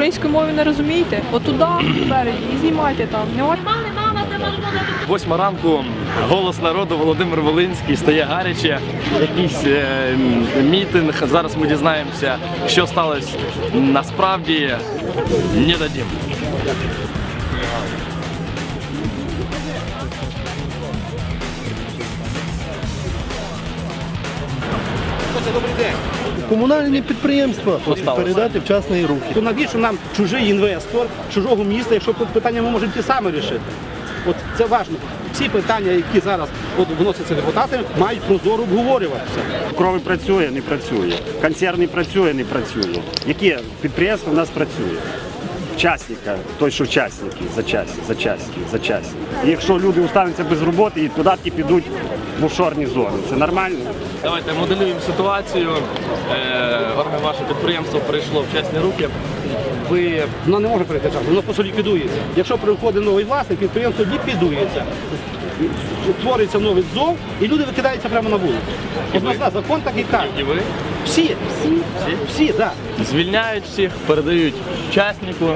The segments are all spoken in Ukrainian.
української мови не розумієте, отуди, спереді, і знімайте там. Восьма ранку голос народу Володимир Волинський стає гаряче. Якийсь е, мітинг. Зараз ми дізнаємося, що сталося насправді. Не дадім. Комунальні підприємства передати в частні руки. То навіщо нам чужий інвестор чужого міста, якщо тут питання ми можемо ті самі рішити? От це важливо. Всі питання, які зараз от вносяться депутати, мають прозоро обговорюватися. Крови працює, не працює. Концерн не працює, не працює. Які підприємства в нас працює? Вчасника, той, що вчасники, зачасні, зачасні, зачасні. І якщо люди остануться без роботи і податки підуть в офшорні зони, це нормально? Давайте моделюємо ситуацію. Е, ваше підприємство прийшло в чесні руки. Ви Воно не може прийти час, воно просто ліквідується. Якщо приходить новий власник, підприємство ліквідується. Твориться новий ЗОВ, і люди викидаються прямо на вулицю. Однозначно, закон так і каже. і ви Всі, всі, всі, так. звільняють всіх, передають учаснику.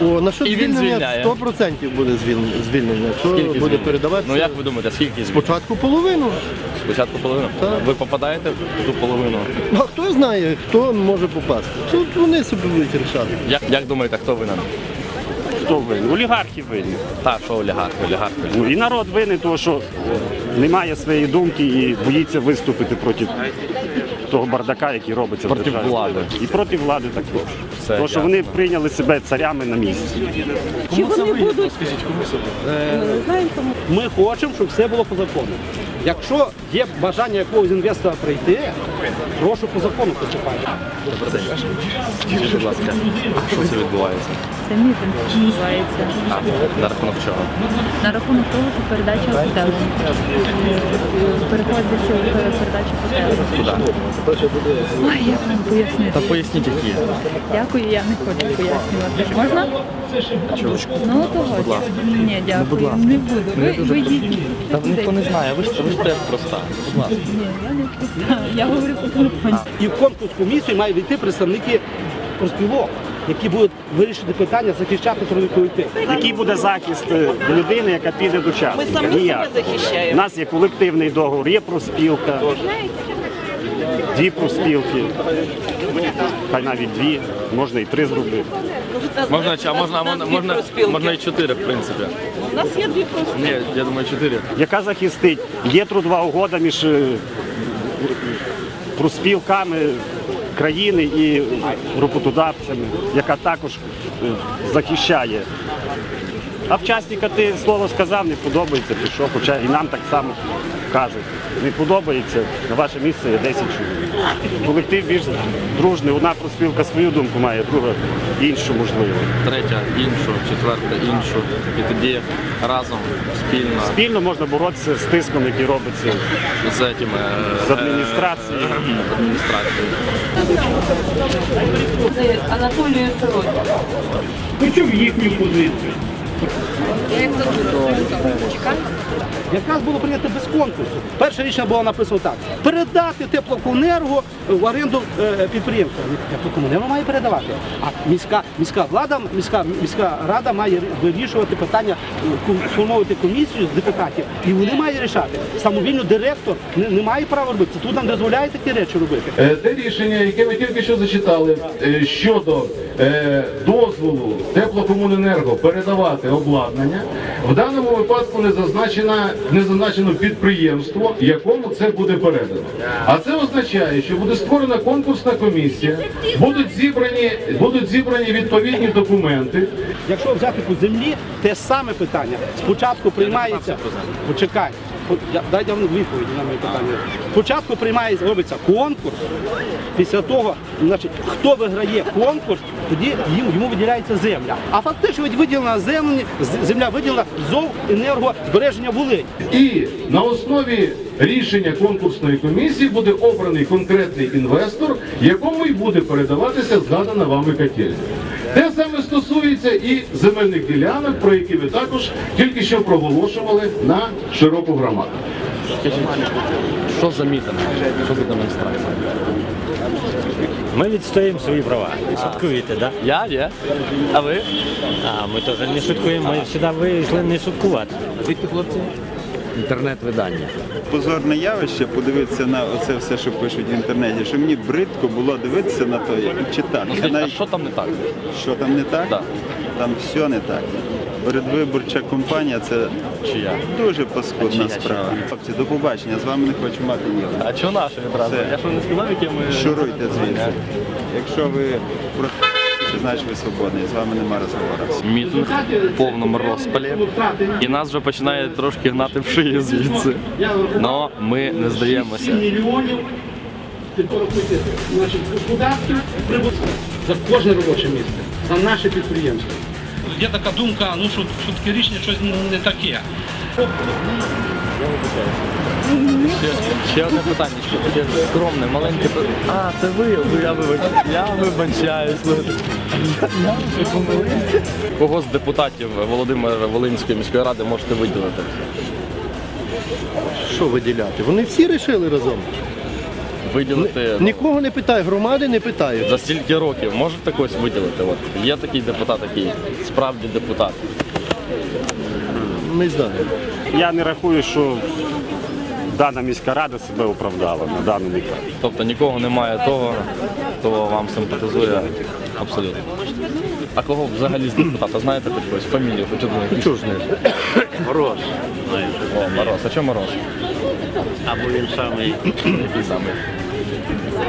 О, на що І він звільнення 100% буде звіль- звільнення. Скільки буде звільняють? передаватися Ну як ви думаєте, скільки звільняють? спочатку половину. Спочатку половину? Так. Ви попадаєте в ту половину? А хто знає, хто може попасти? Тут вони собі будуть рішати. Як, як думаєте, хто винен? Хто винен? Олігархи винні. Так, що олігархи, олігархи. Ну і народ винен, тому що немає своєї думки і боїться виступити проти того бардака, який робиться в Проти державі. влади. І проти влади також. Все Тому що ясно. вони прийняли себе царями на місці. Кому це вигідно? Скажіть, кому це? Ми хочемо, щоб все було по закону. Якщо є бажання якогось інвестора прийти, прошу по закону почекати. Скажіть, будь ласка, що це відбувається? Це мітинг відбувається. А, на рахунок чого? На рахунок того, що передача готелу. Переходиться в передачу готелу. Куди? Ой, як вам пояснити? Та поясніть, які. Дякую, я не хочу пояснювати. Можна? Чого? Ну того. Ні, дякую. Не буду. Ви, ви їдіть. Та ніхто не знає, ви ж ви ж теж проста. Будь ласка. Ні, я не проста. Я говорю по телефоні. І в конкурс комісію мають війти представники профспілок, які будуть вирішити питання, захищати трудовий колектив. Який буде захист е, людини, яка піде до часу? Ми самі себе захищаємо. У нас є колективний договор, є профспілка, дві профспілки, хай навіть дві, можна і три зробити. Можна, а можна, можна, можна, можна і чотири, в принципі. У нас є дві просто. Ні, я думаю, чотири. Яка захистить? Є трудова угода між е, профспілками країни і роботодавцями, яка також е, захищає. А вчасника ти слово сказав, не подобається, пішов, хоча і нам так само кажуть. Не подобається, на ваше місце є 10 чоловік. Колектив більш дружний, одна профспілка свою думку має, друга іншу можливо. Третя, іншу, четверта, іншу. І тоді разом, спільно Спільно можна боротися з тиском, який робиться з этими, е, з адміністрацією. з адміністрацією. Анатолію Сорочку. Якраз було прийнято без конкурсу. Перше рішення було написано так: передати теплокомунерго в оренду е, підприємства. Теплокомунерго має передавати. А міська міська влада, міська міська рада має вирішувати питання, сформовувати комісію з депутатів, і вони мають рішати. Самовільно директор не, не має права робити. Тут нам дозволяє такі речі робити. Е, Те рішення, яке ви тільки що зачитали, е, щодо дозволу теплокомуненерго передавати обладнання, в даному випадку не зазначено, не зазначено підприємство, якому це буде передано. А це означає, що буде створена конкурсна комісія, будуть зібрані, будуть зібрані відповідні документи. Якщо взяти по землі, те саме питання. Спочатку приймається. Почекай. Дайте вам відповіді на моє питання. Спочатку приймається, робиться конкурс. Після того, значить, хто виграє конкурс, тоді йому виділяється земля. А фактично виділена земля, земля виділена ЗОВ енергозбереження Волинь. І на основі рішення конкурсної комісії буде обраний конкретний інвестор, якому й буде передаватися згадана вами котельня. Те саме стосується і земельних ділянок, про які ви також тільки що проголошували на широку громаду. Що за мітинг? Що за демонстрація? Ми відстоїмо свої права. Шуткуєте, так? Я є. А ви? А ми теж не шуткуємо, ми завжди вийшли не шуткувати. Звідки хлопці? Інтернет-видання. позорне явище подивитися на оце все, що пишуть в інтернеті, що мені бридко було дивитися на то і читати. Ну, скажіть, а навіть що там не так? що там не так, Да. там все не так. Передвиборча кампанія це Чия? дуже паскудна Чия, справа. Хлопці, до побачення, з вами не хочу мати діло. А чого наше відразу? Це- Я що не сказав, яке ми... Шуруйте звідси. Якщо ви проти, значить ви свободний, з вами нема розговору. Мітинг в повному розпалі. І нас вже починає трошки гнати в шиї звідси. Но ми не здаємося. значить, податків прибутку за кожне робоче місце, за наше підприємство. Є така думка, ну що, що таке рішення щось не таке. Ще, одне питання, таке скромне, маленьке. А, це ви, я вибачаюсь. Я вибачаюсь. Кого з депутатів Володимира Волинської міської ради можете виділити? Що виділяти? Вони всі рішили разом. Виділити ну, Нікого не питає, громади не питають. за стільки років можете когось виділити? От є такий депутат, який справді депутат. Не знаю. Я не рахую, що дана міська рада себе оправдала на даному етапі. Тобто нікого немає того, хто вам симпатизує абсолютно. А кого взагалі з депутата? Знаєте хоч когось? Фамілію, хоч одну? Чого ж не? Мороз. О, Мороз. А чому Мороз? Або він самий Який саме?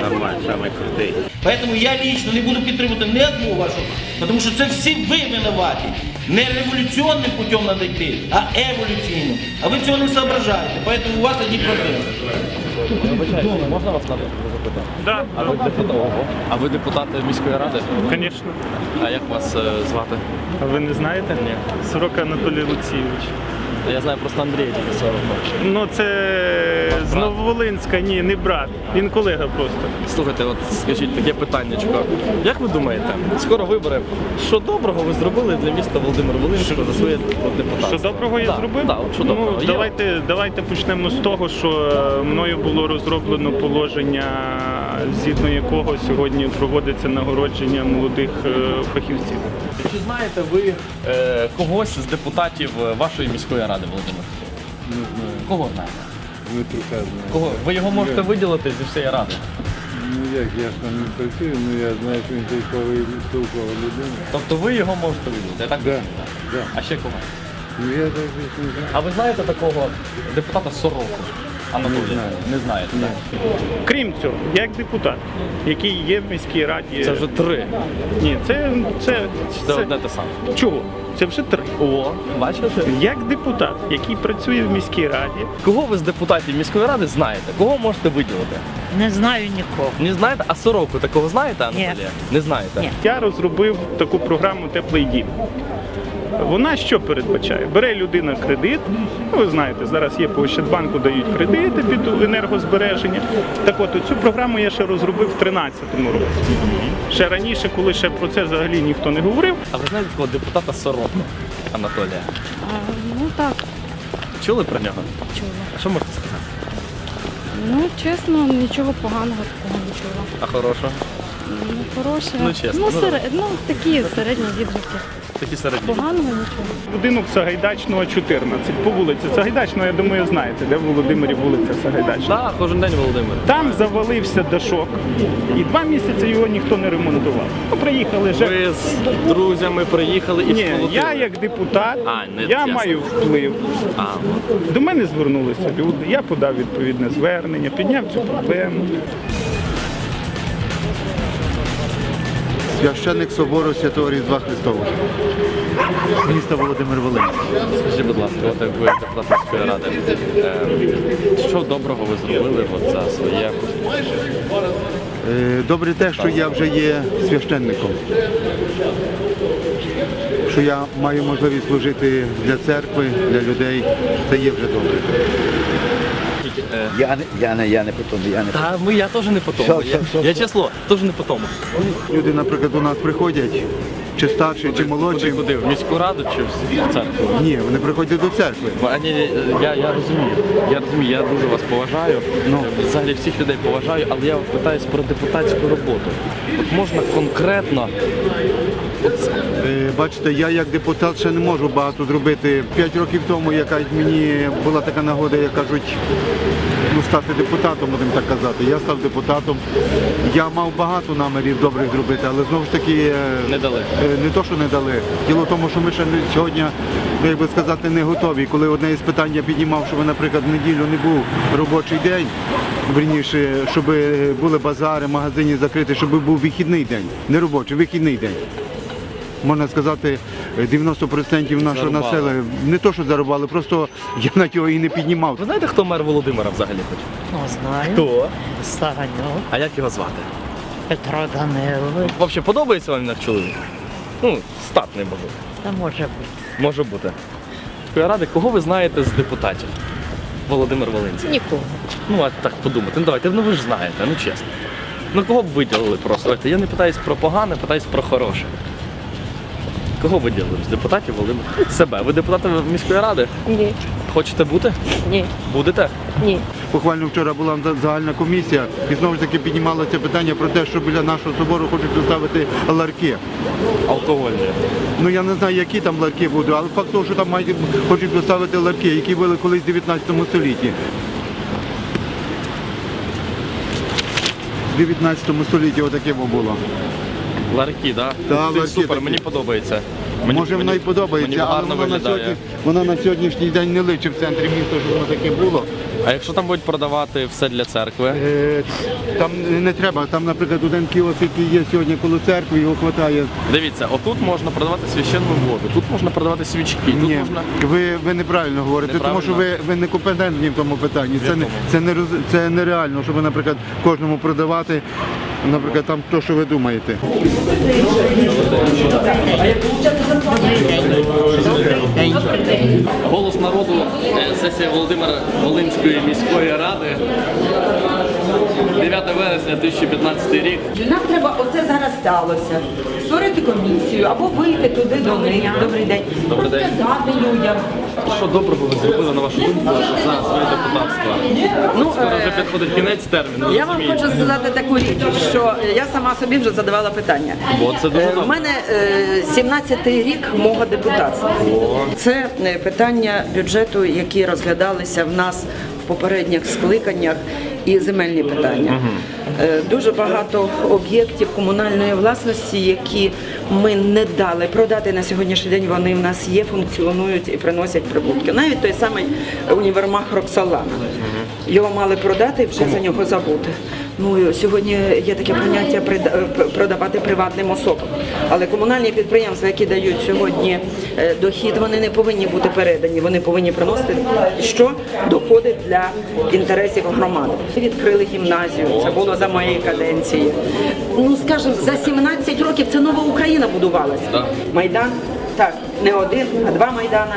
нормальний, самий крутий. Поэтому я лично не буду підтримувати ні одну вашу, тому що це всі ви винуваті. Не революційним путем надо идти, а еволюційним. А ви цього не соображаєте, поэтому у вас одні проблеми. Вибачайте, можна вас на запитати? Да, А ви депутат? А ви депутат міської ради? звісно. А як вас е, звати? А ви не знаєте? Ні. Сорока Анатолій Олексійович. Я знаю просто Андрія тільки 40 років. Ну це з Нововолинська, ні, не брат. Він колега просто. Слухайте, от скажіть таке питаннячко. Як ви думаєте, скоро вибори, що доброго ви зробили для міста Володимира Волинського за своє депутатство? Що доброго я Да, зробив? Да, от що доброго. ну, Є? давайте, давайте почнемо з того, що е, мною було розроблено положення, згідно якого сьогодні проводиться нагородження молодих е, фахівців. Чи знаєте ви е, когось з депутатів е, вашої міської ради, Володимир? Не знаю. Кого знаєте? Кого? Ви його можете виділити зі всієї ради? Ну як, я ж там не працюю, ну я знаю, що він толкова, людина. Тобто ви його можете виділити, я так Да, да. А ще кого? Ну я так не знаю. А ви знаєте такого депутата Сороку? Анатолія? Не. Не знаєте, так? Крім цього, я як депутат, який є в міській раді. Це вже три. Ні, це, це, Це одне те саме. Чого? Це вже три. О, бачите? Як депутат, який працює в міській раді, Кого ви з депутатів міської ради знаєте? Кого можете виділити? Не знаю нікого. Не знаєте? А сороку такого знаєте, Ні. Анатолія? Не знаєте? Ні. я розробив таку програму Теплий дім. Вона що передбачає? Бере людина кредит. Ну, ви знаєте, зараз є по Ощадбанку дають кредити під енергозбереження. Так от цю програму я ще розробив в 2013 році. Ще раніше, коли ще про це взагалі ніхто не говорив. А ви знаєте такого депутата Сороку Анатолія? Ну так, Чули про нього? чула. А що можете сказати? Ну, чесно, нічого поганого такого не чула. А хорошого? Ну, хороше. Ну, чесно, Ну, ну, серед... ну такі середні відгуки. Такі середні. Поганого нічого. Будинок Сагайдачного 14 по вулиці Сагайдачного, я думаю, знаєте, де в Володимирі вулиця Сагайдачна. Так, кожен день Володимир. Там завалився дашок, і два місяці його ніхто не ремонтував. Ну, приїхали вже. Ви з друзями приїхали і Ні, вколотили? я як депутат, А, не я ясно. маю вплив. А, от. До мене звернулися люди, я подав відповідне звернення, підняв цю проблему. Священник собору Святого Різдва Христового. Міста Володимир Волинський. Скажіть, будь ласка, от як ви депутат міської ради, е, що доброго ви зробили от за своє Е, Добре те, що я вже є священником. Що я маю можливість служити для церкви, для людей. Це є вже добре. Е, Я не, я не, я не потом, я не Та ми я теж не по тому. Все, Я, все, все, я все. число, теж не по тому. Люди, наприклад, у нас приходять, чи старші, чи молодші. Куди, куди? В міську раду чи в церкву? Ні, вони приходять до церкви. Ані, я, я розумію, я розумію, я дуже вас поважаю. Ну, взагалі всіх людей поважаю, але я питаюсь про депутатську роботу. От можна конкретно Е, Бачите, я як депутат ще не можу багато зробити. П'ять років тому якась мені була така нагода, як кажуть, ну, стати депутатом, будемо так казати. Я став депутатом. Я мав багато намірів добрих зробити, але знову ж таки е, не дали. е, не то, що не дали. Діло в тому, що ми ще не- сьогодні, ну, як би сказати, не готові. Коли одне із питань я піднімав, щоб, наприклад, в неділю не був робочий день, верніше, щоб були базари, магазини закриті, щоб був вихідний день, не робочий, вихідний день можна сказати, 90% нашого Зарубали. населення не то, що зарубали, просто я на цього і не піднімав. Ви знаєте, хто мер Володимира взагалі хоч? Ну, знаю. Хто? Стараньо. А як його звати? Петро Данилович. Взагалі подобається вам як чоловік? Ну, статний бабу. Та може бути. Може бути. Я радий, кого ви знаєте з депутатів? Володимир Волинський. Нікого. Ну, а так подумати. Ну давайте, ну ви ж знаєте, ну чесно. Ну кого б виділили просто? Давайте, Я не питаюсь про погане, питаюсь про хороше. Кого виділили з депутатів Володимир? Себе. Ви депутати міської ради? Ні. Хочете бути? Ні. Будете? Ні. Буквально вчора була загальна комісія і знову ж таки піднімалося питання про те, що біля нашого собору хочуть поставити ларки. Алкогольні. Ну я не знаю, які там ларки будуть, але факт того, що там мають, хочуть поставити ларки, які були колись в 19 столітті. В 19 столітті отаке було. Ларки, так? Да, Ти ларки Супер, такі. мені подобається. Мені, Може воно і подобається, мені але гарно воно на, виглядає. сьогодні, воно на сьогоднішній день не личить в центрі міста, щоб воно таке було. А якщо там будуть продавати все для церкви? Е, Там не треба, там, наприклад, один кіоск, який є сьогодні коло церкви, його вистачає. Дивіться, отут можна продавати священну воду, тут можна продавати свічки, тут Ні, можна. ви, ви неправильно говорите, тому що ви, ви не компетентні в тому питанні. Це, не, це, не, роз- це нереально, щоб, наприклад, кожному продавати, наприклад, там то, що ви думаєте. Голос народу, е, сесія Володимира Волинської міської ради. 9 вересня 2015 рік. Нам треба оце зараз сталося. Створити комісію або вийти туди до них. Добрий день. Добрий день. Розказати людям. Що доброго ви зробили на вашу думку за своє депутатство? Ну, Скоро вже е, підходить кінець терміну. Я вам хочу сказати таку річ, що я сама собі вже задавала питання. Бо це дуже Е, У добре. мене 17-й рік мого депутатства. Це е, питання бюджету, які розглядалися в нас в попередніх скликаннях, і земельні питання. Е, Дуже багато об'єктів комунальної власності, які ми не дали продати на сьогоднішній день. Вони в нас є, функціонують і приносять прибутки. Навіть той самий універмаг Роксолана. Його мали продати і вже за нього забути. Ну сьогодні є таке поняття продавати приватним особам. Але комунальні підприємства, які дають сьогодні е, дохід, вони не повинні бути передані. Вони повинні приносити що доходи для інтересів громади. Відкрили гімназію. Це було за моєї каденції. Ну скажімо, за 17 років це нова Україна будувалася. Майдан, так, не один, а два майдана.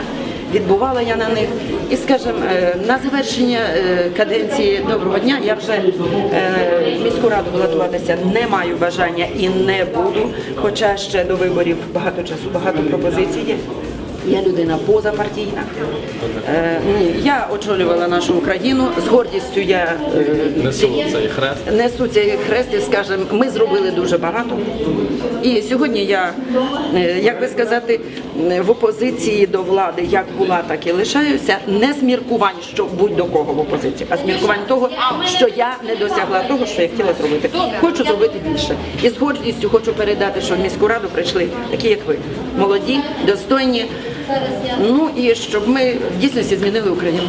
Відбувала я на них. І, скажімо, е, на завершення е, каденції доброго дня я вже е, міську раду балотуватися не маю бажання і не буду. Хоча ще до виборів багато часу, багато пропозицій є. Я людина позапартійна. Е, Я очолювала нашу Україну. З гордістю я е, Несу цей хрест. несу цей хрест і скажемо, ми зробили дуже багато. І сьогодні я, е, як би сказати, в опозиції до влади як була, так і лишаюся. Не з міркувань, що будь до кого в опозиції, а з міркувань того, що я не досягла того, що я хотіла зробити. Хочу зробити більше. І з гордістю хочу передати, що в міську раду прийшли такі, як ви, молоді, достойні. Ну і щоб ми в дійсності змінили Україну.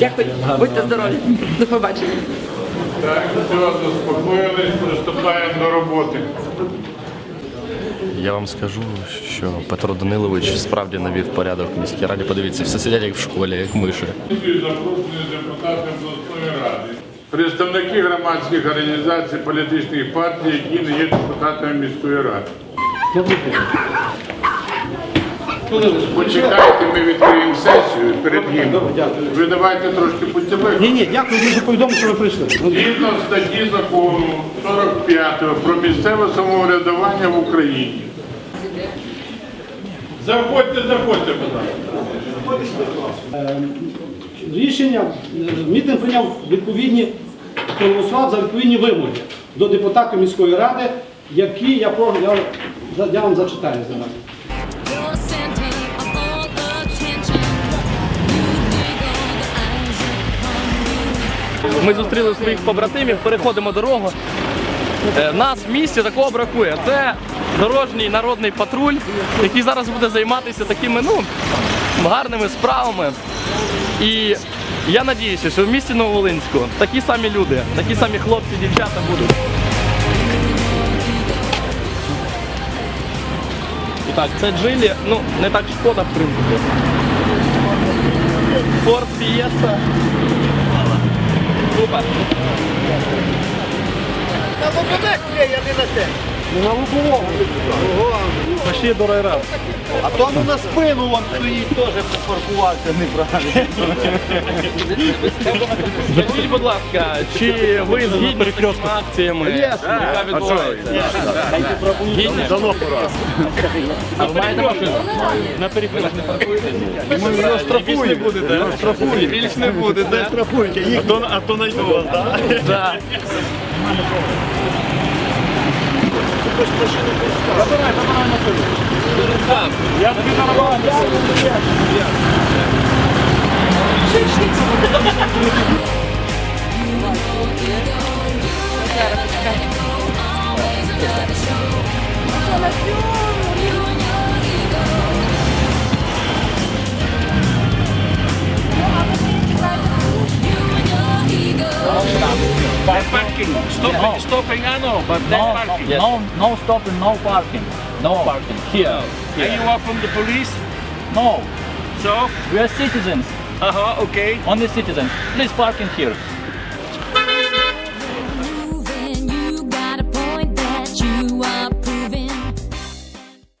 Дякую, будьте здорові. До побачення. Так, все, заспокоїлись, приступаємо до роботи. Я вам скажу, що Петро Данилович справді навів порядок в міській раді. Подивіться, все сидять як в школі, як миші. Запрошені депутати обласної ради. Представники громадських організацій, політичних партій, які не є депутатами міської ради. Почекайте, ми відкриємо сесію перед гімном. Ви давайте трошки будьте Ні, ні, дякую, ми вже повідомили, що ви прийшли. Згідно статті закону 45 про місцеве самоврядування в Україні. Заходьте, заходьте, будь ласка. Рішення, е, мітинг прийняв відповідні, проголосував за відповідні вимоги до депутатів міської ради, які я, я, я вам зачитаю зараз. Ми зустріли своїх побратимів, переходимо дорогу. Е, Нас в місті такого бракує. Це дорожній народний патруль, який зараз буде займатися такими ну, гарними справами. І я надіюся, що в місті Нововолинську такі самі люди, такі самі хлопці, дівчата будуть. І так, це джилі, ну не так шкода, в принципі. Ford Fiesta. Та побудеш, я не на те. Супер. Пошли до райради. А то ну на спину вон стоїть, теж припаркувався неправильно. Скажіть, будь ласка, чи ви згідні з такими акціями, яка відбувається? Гідні? Дано пора. А ви маєте машину? На перекрестку. Ми його штрафуємо. будете? Штрафуємо. Більш не будете. То, а то найду вас, так? Да. Я тобі дарував. Stopping, stopping, I know, but no, parking. No, no stopping, no parking. No parking. Here. And you are from the police? No, So? we are citizens. Uh-huh, okay. Only citizens. Please park in here.